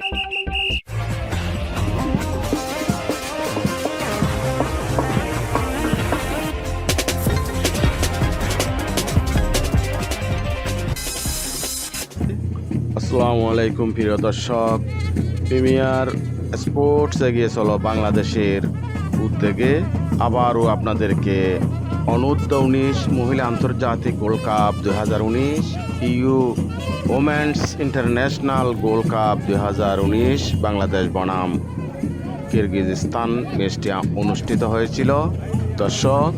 আসসালামু আলাইকুম প্রিয় দর্শক। প্রিমিয়ার স্পোর্টস এগিয়ে চলো বাংলাদেশের উদ্যোগে। আবারও আপনাদেরকে অনূর্ধ্ব উনিশ মহিলা আন্তর্জাতিক গোল্ড কাপ দুই হাজার উনিশ, U women's international gold cup দুই হাজার উনিশ, বাংলাদেশ বনাম কিরগিজস্তান ম্যাচটি অনুষ্ঠিত হয়েছিল। দর্শক,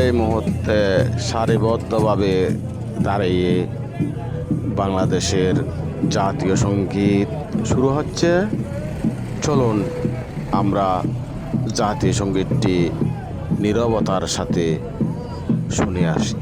এই মুহূর্তে সারিবদ্ধভাবে দাঁড়িয়ে বাংলাদেশের জাতীয় সংগীত শুরু হচ্ছে। চলুন, আমরা জাতীয় সঙ্গীতটি নীরবতার সাথে শুনে আসি।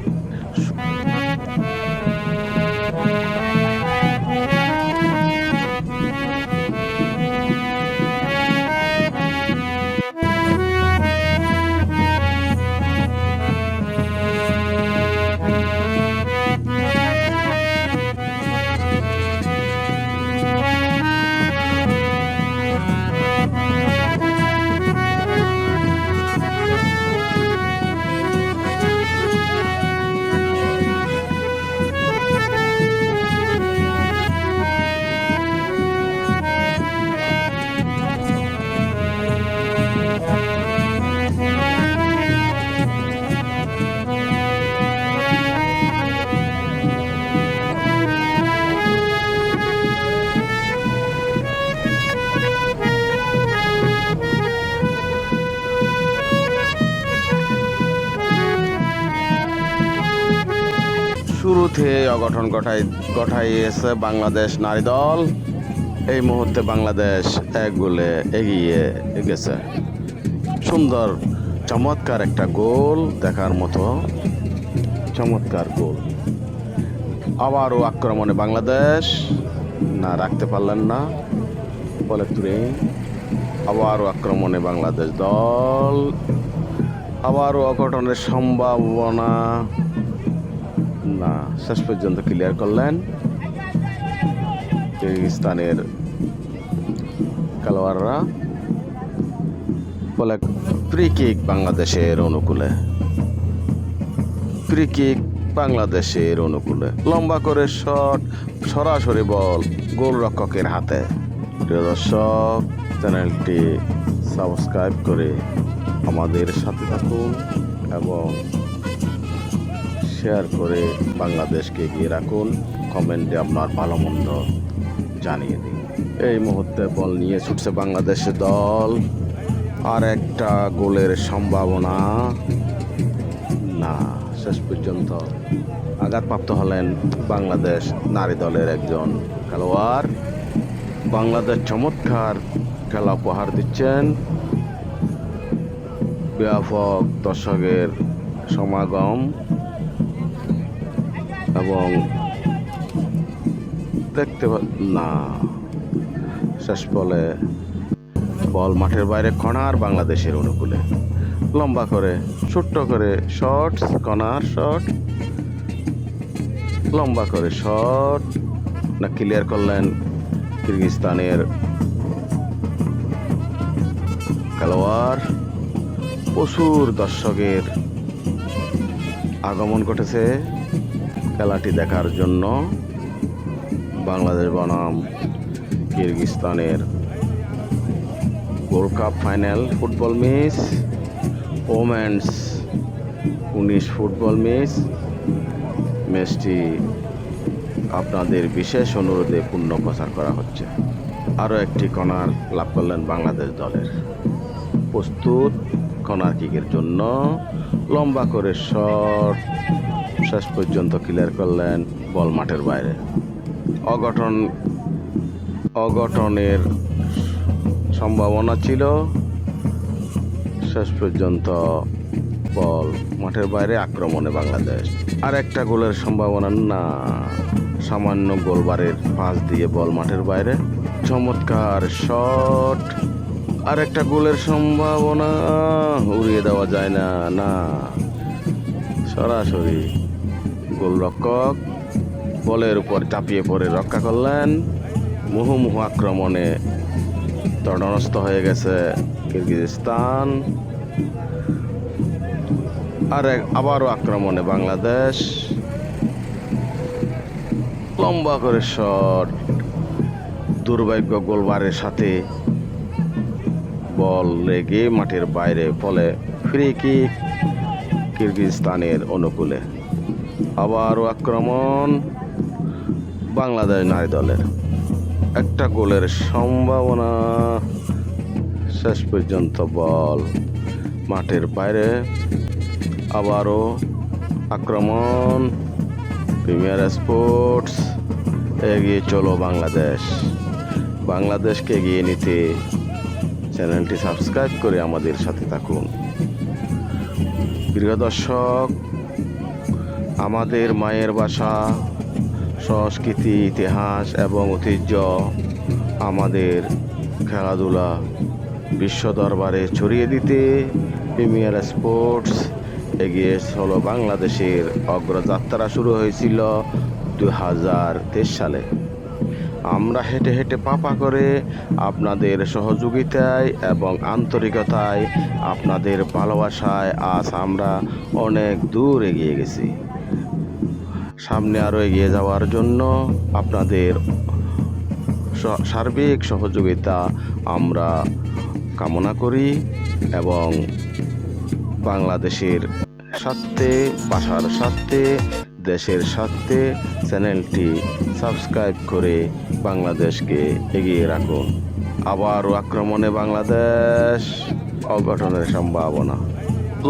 শুরুতে অঘটন ঘটাই, ঘটাইয়েছে বাংলাদেশ নারী দল। এই মুহূর্তে বাংলাদেশ এক গোলে এগিয়ে গেছে। সুন্দর, চমৎকার একটা গোল দেখার মতো। চমৎকার গোল। আবারও আক্রমণে বাংলাদেশ। না, রাখতে পারলেন না। বলে তুলে। আবারও আক্রমণে বাংলাদেশ দল। আবারও অঘটনের সম্ভাবনা। না, শেষ পর্যন্ত ক্লিয়ার করলেন। কিরগিস্তানের খেলোয়াড়রা বলে ফ্রি কিক বাংলাদেশের অনুকূলে। ফ্রি কিক বাংলাদেশের অনুকূলে। লম্বা করে শট সরাসরি বল গোলরক্ষকের হাতে। প্রিয় দর্শক, চ্যানেলটি সাবস্ক্রাইব করে আমাদের সাথে থাকুন এবং শেয়ার করে বাংলাদেশকে এগিয়ে রাখুন। কমেন্টে আপনার ভালো মন্দ জানিয়ে দিন। এই মুহূর্তে বল নিয়ে ছুটছে বাংলাদেশের দল। আর একটা গোলের সম্ভাবনা না, শেষ পর্যন্ত আঘাতপ্রাপ্ত হলেন বাংলাদেশ নারী দলের একজন খেলোয়াড়। বাংলাদেশ চমৎকার খেলা উপহার দিচ্ছেন। ব্যাপক দর্শকের সমাগম। এবং দেখতে না। শেষ বলে বল মাঠের বাইরে কণার বাংলাদেশের অনুকূলে। লম্বা করে, ছোট্ট করে শর্ট কণার শর্ট। লম্বা করে শর্ট। না, ক্লিয়ার করলেন কিরগিস্তানের খেলোয়াড়। প্রচুর দর্শকের আগমন ঘটেছে। খেলাটি দেখার জন্য বাংলাদেশ বনাম কিরগিস্তানের gold cup final football match women's উনিশ ফুটবল ম্যাচ ম্যাচটি আপনাদের বিশেষ অনুরোধে পূর্ণ প্রচার করা হচ্ছে। আরও একটি কর্নার লাভ করলেন বাংলাদেশ দলের। প্রস্তুত কর্নার কিকের জন্য লম্বা করে শট শেষ পর্যন্ত ক্লিয়ার করলেন বল মাঠের বাইরে। অঘটন, অঘটনের সম্ভাবনা ছিল। শেষ পর্যন্ত বল মাঠের বাইরে আক্রমণে বাংলাদেশ। আর একটা গোলের সম্ভাবনা না, সামান্য গোলবারের পাস দিয়ে বল মাঠের বাইরে। চমৎকার শট আর একটা গোলের সম্ভাবনা উড়িয়ে দেওয়া যায় না না, সরাসরি গোলরক্ষক। বলের উপর চাপিয়ে পড়ে রক্ষা করলেন। মুহুমুহু আক্রমণে তটনস্থ হয়ে গেছে কিরগিজস্তান। আর আবারও আক্রমণে বাংলাদেশ। লম্বা করে শট। দুর্ভাগ্য গোলবারের সাথে বল লেগে মাঠের বাইরে, ফলে ফ্রি কিক কিরগিজস্তানের অনুকূলে। আবারও আক্রমণ বাংলাদেশ নারী দলের। একটা গোলের সম্ভাবনা। শেষ পর্যন্ত বল। মাঠের বাইরে আবারও আক্রমণ। প্রিমিয়ার স্পোর্টস, এগিয়ে চলো বাংলাদেশ। বাংলাদেশকে এগিয়ে নিতে চ্যানেলটি সাবস্ক্রাইব করে আমাদের সাথে থাকুন। প্রিয় দর্শক আমাদের মায়ের বাসা সংস্কৃতি, ইতিহাস এবং ঐতিহ্য আমাদের খেলাধুলা বিশ্ব দরবারে ছড়িয়ে দিতে প্রিমিয়ার স্পোর্টস এগিয়ে চলো বাংলাদেশের অগ্রযাত্রা শুরু হয়েছিল দু হাজার তেইশ সালে। আমরা হেঁটে হেঁটে পাপা করে আপনাদের সহযোগিতায় এবং আন্তরিকতায় আপনাদের ভালোবাসায় আজ আমরা অনেক দূর এগিয়ে গেছি। সামনে আরও এগিয়ে যাওয়ার জন্য আপনাদের সার্বিক সহযোগিতা আমরা কামনা করি এবং বাংলাদেশের স্বার্থে, ভাষার স্বার্থে, দেশের স্বার্থে চ্যানেলটি সাবস্ক্রাইব করে বাংলাদেশকে এগিয়ে রাখুন। আবারও আক্রমণে বাংলাদেশ অঘটনের সম্ভাবনা।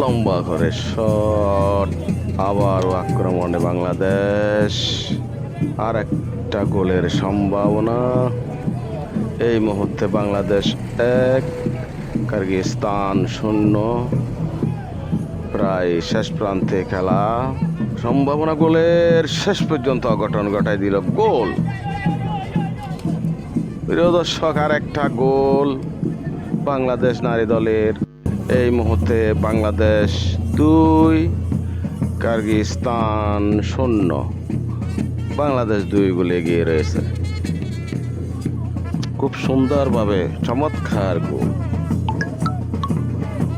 লম্বা করে শট। আবারও আক্রমণে বাংলাদেশ। আর একটা গোলের সম্ভাবনা। এই মুহূর্তে বাংলাদেশ এক, কার্গিস্তান শূন্য। প্রায় শেষ প্রান্তে খেলা। সম্ভাবনা গোলের শেষ পর্যন্ত অঘটন ঘটাই দিল গোল। প্রিয় দর্শক আর একটা গোল বাংলাদেশ নারী দলের। এই মুহূর্তে বাংলাদেশ দুই কার্গিস্তান শূন্য। বাংলাদেশ দুই গোলে এগিয়ে রয়েছে। খুব সুন্দরভাবে চমৎকার গোল।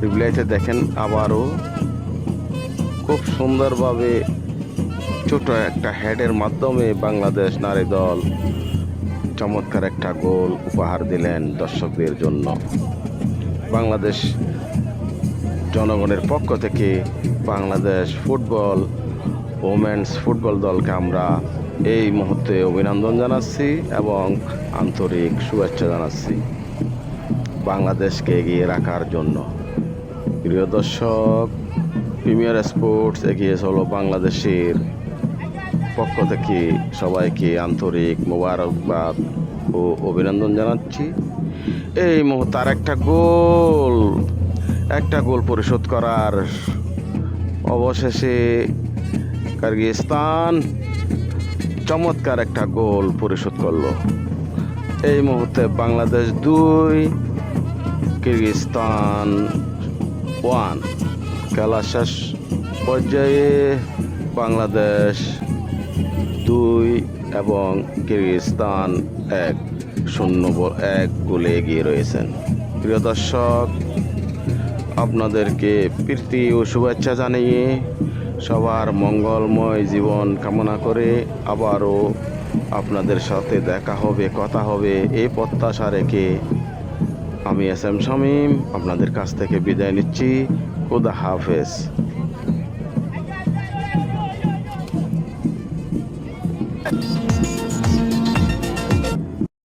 রিপ্লাইতে দেখেন আবারও খুব সুন্দরভাবে ছোট একটা হেডের মাধ্যমে বাংলাদেশ নারী দল চমৎকার একটা গোল উপহার দিলেন দর্শকদের জন্য। বাংলাদেশ জনগণের পক্ষ থেকে বাংলাদেশ ফুটবল ওমেন্স ফুটবল দলকে আমরা এই মুহূর্তে অভিনন্দন জানাচ্ছি এবং আন্তরিক শুভেচ্ছা জানাচ্ছি বাংলাদেশকে এগিয়ে রাখার জন্য। প্রিয় দর্শক প্রিমিয়ার স্পোর্টস এগিয়ে চলো বাংলাদেশের পক্ষ থেকে সবাইকে আন্তরিক মোবারকবাদ ও অভিনন্দন জানাচ্ছি। এই মুহূর্তে আর একটা গোল একটা গোল পরিশোধ করার অবশেষে কার্গিস্তান চমৎকার একটা গোল পরিশোধ করল। এই মুহূর্তে বাংলাদেশ দুই, কিরগিস্তান ওয়ান। খেলা শেষ পর্যায়ে বাংলাদেশ দুই এবং কিরগিস্তান এক, শূন্য এক গোলে এগিয়ে রয়েছেন। প্রিয় দর্শক আপনাদেরকে প্রীতি ও শুভেচ্ছা জানিয়ে সবার মঙ্গলময় জীবন কামনা করে আবারও আপনাদের সাথে দেখা হবে, কথা হবে, এই প্রত্যাশা রেখে আমি এস এম শামীম, আপনাদের কাছ থেকে বিদায় নিচ্ছি। খুদা হাফেজ।